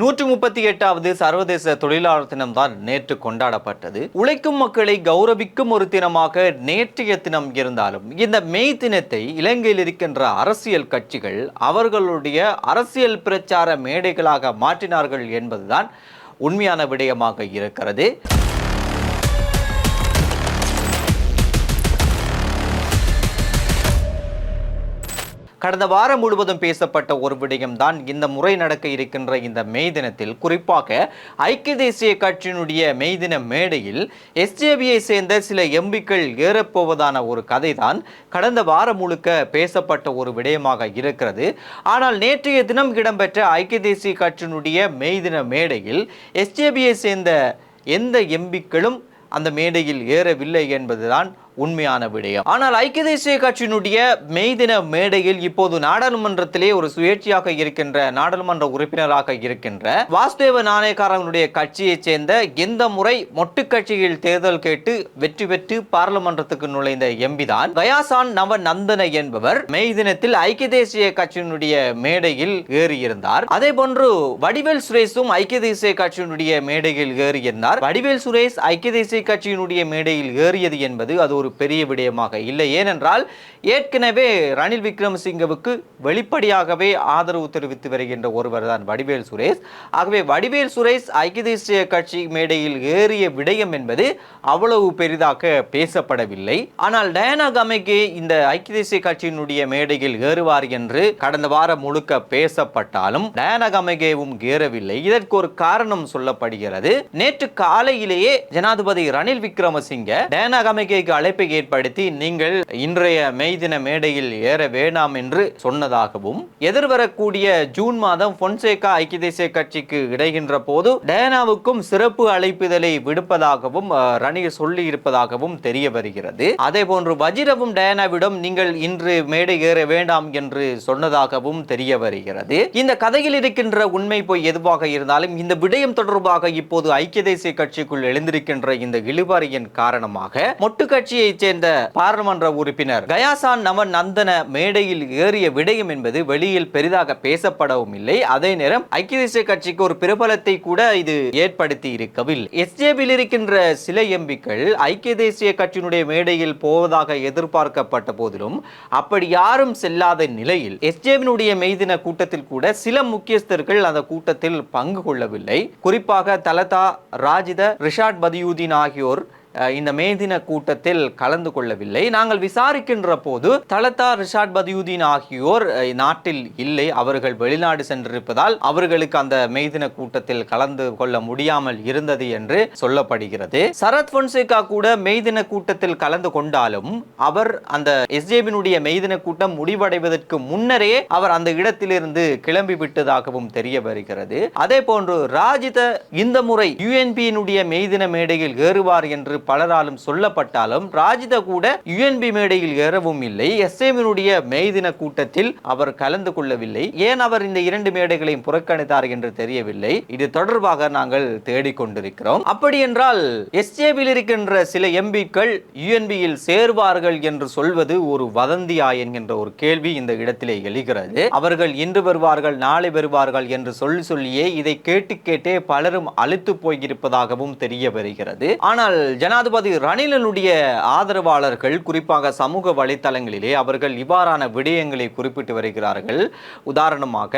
நூற்று முப்பத்தி எட்டாவது சர்வதேச தொழிலாளர் தினம் தான் நேற்று கொண்டாடப்பட்டது. உழைக்கும் மக்களை கௌரவிக்கும் ஒரு தினமாக நேற்றைய தினம் இருந்தாலும் இந்த மே தினத்தை இலங்கையில் இருக்கின்ற அரசியல் கட்சிகள் அவர்களுடைய அரசியல் பிரச்சார மேடைகளாக மாற்றினார்கள் என்பதுதான் உண்மையான விடயமாக இருக்கிறது. கடந்த வாரம் முழுவதும் பேசப்பட்ட ஒரு விடயம்தான் இந்த முறை நடக்க இருக்கின்ற இந்த மே தினத்தில். குறிப்பாக ஐக்கிய தேசிய கட்சியினுடைய மே தின மேடையில் எஸ்ஜேபியை சேர்ந்த சில எம்பிக்கள் ஏறப்போவதான ஒரு கதை தான் கடந்த வாரம் முழுக்க பேசப்பட்ட ஒரு விடயமாக இருக்கிறது. ஆனால் நேற்றைய தினம் இடம்பெற்ற ஐக்கிய தேசிய கட்சியினுடைய மே தின மேடையில் எஸ்ஜேபியை சேர்ந்த எந்த எம்பிக்களும் அந்த மேடையில் ஏறவில்லை என்பதுதான் உண்மையான விடயம். ஆனால் ஐக்கிய தேசிய கட்சியினுடைய மெய்தின மேடையில் இப்போது நாடாளுமன்றத்திலே ஒரு சுயேட்சையாக இருக்கின்ற நாடாளுமன்ற உறுப்பினராக இருக்கின்ற வாசுதேவ நாணயக்காரனுடைய கட்சியைச் சேர்ந்த எந்த முறை மொட்டு கட்சியில் தேர்தல் கேட்டு வெற்றி பெற்று பாராளுமன்றத்துக்கு நுழைந்த எம்பி தான் கயாசான் நவ நந்தன என்பவர் மெய் தினத்தில் ஐக்கிய தேசிய கட்சியினுடைய மேடையில் ஏறியிருந்தார். அதே போன்று வடிவேல் சுரேஷும் ஐக்கிய தேசிய கட்சியினுடைய மேடையில் ஏறியிருந்தார். வடிவேல் சுரேஷ் ஐக்கிய தேசிய கட்சியினுடைய மேடையில் ஏறியது என்பது அது ஒரு பெரிய விடயமாக இல்லை. ஏனென்றால் ஏற்கனவே ரணில் விக்ரமசிங்கவுக்கு வெளிப்படையாகவே ஆதரவு தெரிவித்து வருகின்ற ஒருவர் தான் வடிவேல் சுரேஷ். ஆகவே வடிவேல் சுரேஷ் ஐக்கிய தேசிய கட்சி மேடையில் ஏறிய விடயம் என்பது அவ்வளவு பெரிதாக பேசப்படவில்லை. ஆனால் டயனா கமைக்கு இந்த ஐக்கிய தேசிய கட்சியினுடைய மேடையில் ஏறுவார் என்று கடந்த வாரம் முழுக்க பேசப்பட்டாலும் டயனா கமைகேவும் ஏறவில்லை. இதற்கு ஒரு காரணம் சொல்லப்படுகிறது. நேற்று காலையிலேயே ஜனாதிபதி ரணில் விக்ரமசிங்க டயனா கமைகேக்கு அழைப்பை ஏற்படுத்தி நீங்கள் இன்றைய மெய்தின மேடையில் ஏற வேண்டாம் என்று சொன்னதாகவும் எதிர்வரக்கூடிய ஜூன் மாதம் பொன்சேகா ஐக்கிய தேசிய கட்சிக்கு இடைகின்ற போது டயனாவுக்கும் சிறப்பு அழைப்புதலை விடுப்பதாகவும் ரணில் சொல்லி இருப்பதாகவும் தெரிய வருகிறது. அதே போன்று வஜிரவும் டயனாவிடம் நீங்கள் இன்று மேடை ஏற வேண்டாம் என்று சொன்னதாகவும் தெரிய வருகிறது. இந்த கதையில் இருக்கின்ற உண்மை போய் எதுவாக இருந்தாலும் இந்த விடயம் தொடர்பாக இப்போது ஐக்கிய தேசிய கட்சிக்குள் எழுந்திருக்கின்ற இந்த இழுபறியின் காரணமாக மொட்டு கட்சியை கட்சியைச் சேர்ந்த பாராளுமன்ற உறுப்பினர் கயாசான் நம நந்தன மேடையில் ஏறிய விடயம் என்பது வெளியில் பெரிதாக பேசப்படவும் இல்லை. அதே நேரம் ஐக்கிய தேசிய கட்சிக்கு ஒரு பிரபலத்தை கூட இது ஏற்படுத்தி இருக்கவில்லை. எஸ்ஜேபியில் இருக்கின்ற சில எம்பிக்கள் ஐக்கிய தேசிய கட்சியினுடைய மேடையில் போவதாக எதிர்பார்க்கப்பட்ட போதிலும் அப்படி யாரும் செல்லாத நிலையில் எஸ்ஜேபினுடைய மெய்தின கூட்டத்தில் கூட சில முக்கியஸ்தர்கள் அந்த கூட்டத்தில் பங்கு கொள்ளவில்லை. குறிப்பாக தலதா ராஜித ரிஷாட் பதியுதீன் ஆகியோர் இந்த மேதின கூட்டத்தில் கலந்து கொள்ளவில்லை. நாங்கள் விசாரிக்கின்ற போது தலதா ரிஷாட் பதியுதீன் ஆகியோர் நாட்டில் இல்லை அவர்கள் வெளிநாடு சென்றிருப்பதால் அவர்களுக்கு அந்த மெய்தின கூட்டத்தில் கலந்து கொள்ள முடியாமல் இருந்தது என்று சொல்லப்படுகிறது. சரத் பொன்சேகா கூட மெய்தின கூட்டத்தில் கலந்து கொண்டாலும் அவர் அந்த எஸ்ஜேபினுடைய மெய்தின கூட்டம் முடிவடைவதற்கு முன்னரே அவர் அந்த இடத்திலிருந்து கிளம்பி விட்டதாகவும் தெரிய வருகிறது. அதே போன்று ராஜித இந்த முறை யுஎன்பியினுடைய மெய்தின மேடையில் ஏறுவார் என்று பலராலும் சொல்லப்பட்டாலும் ராஜித கூட யுஎன்பி மேடையில் ஏறவும் இல்லை. எஸ்ஏமினுடைய மெய்தின கூட்டத்தில் அவர் கலந்து கொள்ளவில்லை. ஏன் அவர் இந்த இரண்டு மேடைகளையும் புறக்கணித்தார் என்று தெரியவில்லை. இது தொடர்பாக நாங்கள் தேடிக்கொண்டிருக்கிறோம் அப்படி என்றால் எஸ்ஜேபியில் இருக்கின்ற சில எம்பிக்கள் யுஎன்பியில் சேர்வார்கள் என்று சொல்வது ஒரு வதந்தியா என்கின்ற ஒரு கேள்வி இந்த இடத்திலே எழுகிறது. அவர்கள் இன்று வருவார்கள் நாளை வருவார்கள் என்று சொல்லி சொல்லியே இதை கேட்டு கேட்டே பலரும் அழுத்து போயிருப்பதாகவும் தெரிய வருகிறது. ஆனால் ஜன ஜனாதிபதி ரணிலனுடைய ஆதரவாளர்கள் குறிப்பாக சமூக வலைத்தளங்களிலே அவர்கள் இவ்வாறான விடயங்களை குறிப்பிட்டு வருகிறார்கள். உதாரணமாக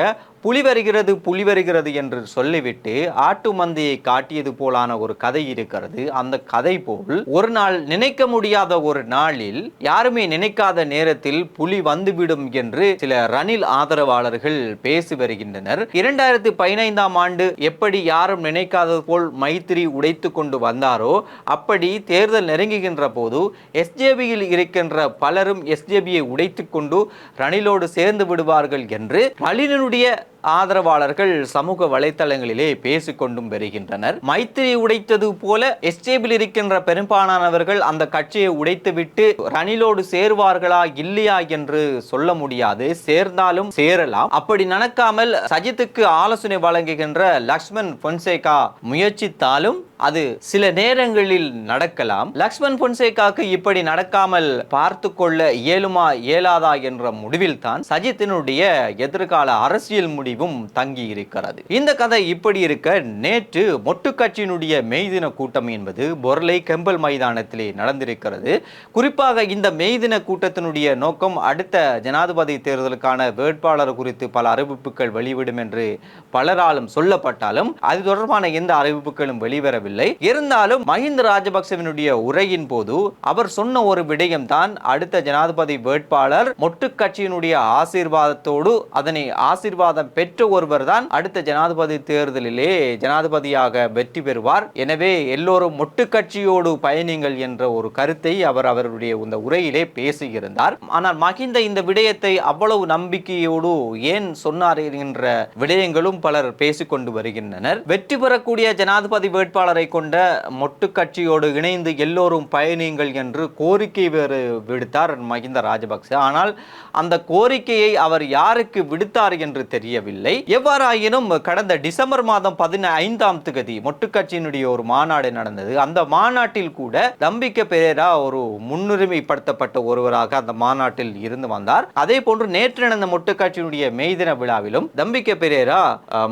புலி வருகிறது புலி வருகிறது என்று சொல்லிவிட்டு ஆட்டு மந்தையை காட்டியது போலான ஒரு கதை இருக்கிறது. அந்த கதை போல் ஒரு நாள் நினைக்க முடியாத ஒரு நாளில் யாருமே நினைக்காத நேரத்தில் புலி வந்துவிடும் என்று சில ரணில் ஆதரவாளர்கள் பேசி வருகின்றனர். இரண்டாயிரத்தி பதினைந்தாம் ஆண்டு எப்படி யாரும் நினைக்காதது போல் மைத்திரி உடைத்து கொண்டு வந்தாரோ அப்படி தேர்தல் நெருங்குகின்ற போது எஸ்ஜேபியில் இருக்கின்ற பலரும் எஸ்ஜேபியை உடைத்து கொண்டு ரணிலோடு சேர்ந்து விடுவார்கள் என்று ரணிலனுடைய ஆதரவாளர்கள் சமூக வலைத்தளங்களிலே பேசிக்கொண்டும் வருகின்றனர். மைத்திரி உடைத்தது போல எஸ்டேபில் இருக்கின்ற பெரும்பாலானவர்கள் அந்த கட்சியை உடைத்துவிட்டு ரணிலோடு சேருவார்களா இல்லையா என்று சொல்ல முடியாது. சேர்ந்தாலும் சேரலாம். அப்படி நடக்காமல் சஜித்துக்கு ஆலோசனை வழங்குகின்ற லக்ஷ்மண் பொன்சேகா முயற்சித்தாலும் அது சில நேரங்களில் நடக்கலாம். லக்ஷ்மண் பொன்சேகாக்கு இப்படி நடக்காமல் பார்த்து கொள்ள இயலுமா இயலாதா என்ற முடிவில் தான் சஜித்தினுடைய எதிர்கால அரசியல் முடிவும் தங்கி இருக்கிறது இந்த கதை இப்படி இருக்க நேற்று மொட்டு கட்சியினுடைய மெய்தின கூட்டம் என்பது பொருளை கெம்பல் மைதானத்திலே நடந்திருக்கிறது. குறிப்பாக இந்த மெய்தின கூட்டத்தினுடைய நோக்கம் அடுத்த ஜனாதிபதி தேர்தலுக்கான வேட்பாளர் குறித்து பல அறிவிப்புகள் வெளிவிடும் என்று பலராலும் சொல்லப்பட்டாலும் அது தொடர்பான எந்த அறிவிப்புகளும் வெளிவரவில்லை. இருந்தாலும் மஹிந்த ராஜபக்சவினுடைய உரையின் போது அவர் சொன்ன ஒரு விடயம் தான் அடுத்த ஜனாதிபதி வேட்பாளர் மொட்டு கட்சியினுடைய ஆசீர்வாதத்தோடு அதனை ஆசீர்வாதம் பெற்ற ஒருவர் தான் அடுத்த ஜனாதிபதி தேர்தலிலே ஜனாதிபதியாக வெற்றி பெறுவார். எனவே எல்லோரும் மொட்டு கட்சியோடு பயணிங்கள் என்ற ஒரு கருத்தை அவர் அவருடைய இந்த உரையிலே பேசியிருந்தார். ஆனால் மஹிந்த இந்த விடயத்தை அவ்வளவு நம்பிக்கையோடு ஏன் சொன்னார் என்கின்ற விடயங்களும் பலர் பேசிக்கொண்டு வருகின்றனர். வெற்றி பெறக்கூடிய ஜனாதிபதி வேட்பாளர் கொண்ட மொட்டு கட்சியோடு இணைந்து எல்லோரும் பயணியுங்கள் என்று கோரிக்கை வேறு விடுத்தார் மஹிந்த ராஜபக்ச. ஆனால் அந்த கோரிக்கையை அவர் யாருக்கு விடுத்தார் என்று தெரியவில்லை. எவ்வாறாயினும் கடந்த டிசம்பர் மாதம் பதினைந்தாம் தேதி மொட்டு கட்சியினுடைய ஒரு மாநாடு நடந்தது. அந்த மாநாட்டில் கூட தம்பிக்க பெரேரா ஒரு முன்னுரிமைப்படுத்தப்பட்ட ஒருவராக அந்த மாநாட்டில் இருந்து வந்தார். அதே போன்று நேற்று நடந்த மொட்டு கட்சியினுடைய மெய்தின விழாவிலும் தம்பிக்க பெரேரா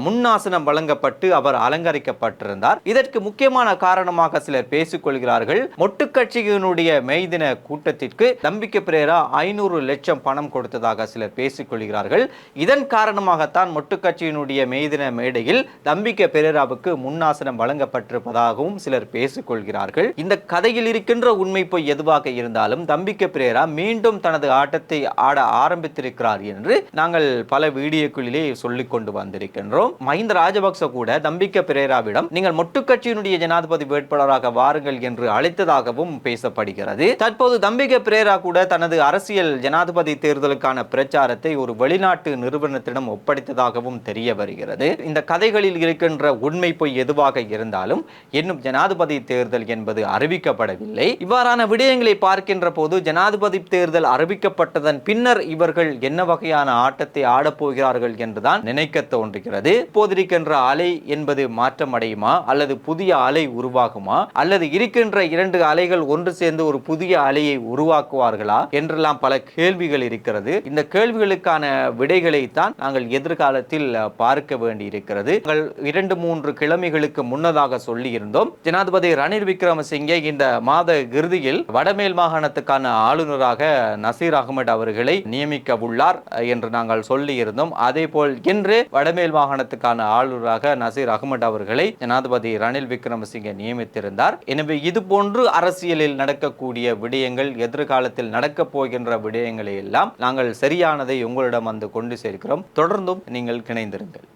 முன்னாசனம் வழங்கப்பட்டு அவர் அலங்கரிக்கப்பட்டிருந்தார். இதற்கு முக்கியமான காரணமாக சிலர் பேசிக்கொள்கிறார்கள். மொட்டு கட்சியினுடைய மெய்தின கூட்டத்திற்கு தம்பிக்க பிரேரா ஐநூறு லட்சம் பணம் கொடுத்ததாக சிலர் பேசிக்கொள்கிறார்கள். இதன் காரணமாகத்தான் மொட்டு கட்சியினுடைய மெய்தின மேடையில் தம்பிக்க பெரேராவுக்கு முன்னாசனம் வழங்கப்பட்டிருப்பதாகவும் சிலர் பேசிக்கொள்கிறார்கள். இந்த கதையில் இருக்கின்ற உண்மை போய் எதுவாக இருந்தாலும் தம்பிக்க பிரேரா மீண்டும் தனது ஆட்டத்தை ஆட ஆரம்பித்திருக்கிறார் என்று நாங்கள் பல வீடியோக்களிலே சொல்லிக் கொண்டு வந்திருக்கின்றோம். மஹிந்த ராஜபக்ச கூட தம்பிக்க பிரேராவிடம் நீங்கள் மொட்டு கட்சியினுடைய ஜனாதிபதி வேட்பாளராக வாருங்கள் என்று அழைத்ததாகவும் பேசப்படுகிறது. தற்போது தம்பிக்க பிரேரா கூட தனது அரசியல் ஜனாதிபதி தேர்தலுக்கான பிரச்சாரத்தை ஒரு வெளிநாட்டு நிறுவனத்திடம் ஒப்படைத்ததாகவும் தெரிய வருகிறது. இந்த கதைகளில் இருக்கின்ற உண்மை பொய் எதுவாக இருந்தாலும் இன்னும் ஜனாதிபதி தேர்தல் என்பது அறிவிக்கப்படவில்லை. இவ்வாறான விடயங்களை பார்க்கின்ற போது ஜனாதிபதி தேர்தல் அறிவிக்கப்பட்டதன் பின்னர் இவர்கள் என்ன வகையான ஆட்டத்தை ஆடப்போகிறார்கள் என்றுதான் நினைக்க தோன்றுகிறது. இப்போதிருக்கின்ற அலை என்பது மாற்றமடையுமா அல்லது புதிய அலை உருவாகுமா? அல்லது இருக்கின்ற இரண்டு அலைகள் ஒன்று சேர்ந்து ஒரு புதிய அலையை உருவாக்குவார்களா? என்றெல்லாம் பல கேள்விகள் இருக்கிறது. இந்த கேள்விகளுக்கான விடைகளை தான் நாங்கள் எதிர்காலத்தில் பார்க்க வேண்டி இருக்கிறது நாங்கள் இரண்டு மூன்று கிழமைகளுக்கு முன்னதாக சொல்லி இருந்தோம் ஜனாதிபதி ரணில் விக்ரமசிங்கே இந்த மாத இறுதியில் வடமேல் மாகாணத்துக்கான ஆளுநராக நசீர் அகமது அவர்களை நியமிக்க உள்ளார் என்று நாங்கள் சொல்லி இருந்தோம் அதே போல் இன்று வடமேல் மாகாணத்துக்கான ஆளுநராக நசீர் அகமது அவர்களை ஜனாதிபதி ரணில் விக்ரமசிங்கே நியமித்திருந்தார். எனவே இது போன்று அரசியலில் நடக்கக்கூடிய விடயங்கள் எதிர்காலத்தில் நடக்கப் போகின்ற விடயங்களை எல்லாம் நாங்கள் சரியானதை உங்களிடம் வந்து கொண்டு சேர்க்கிறோம். தொடர்ந்தும் நீங்கள் கிணைந்திருங்கள்.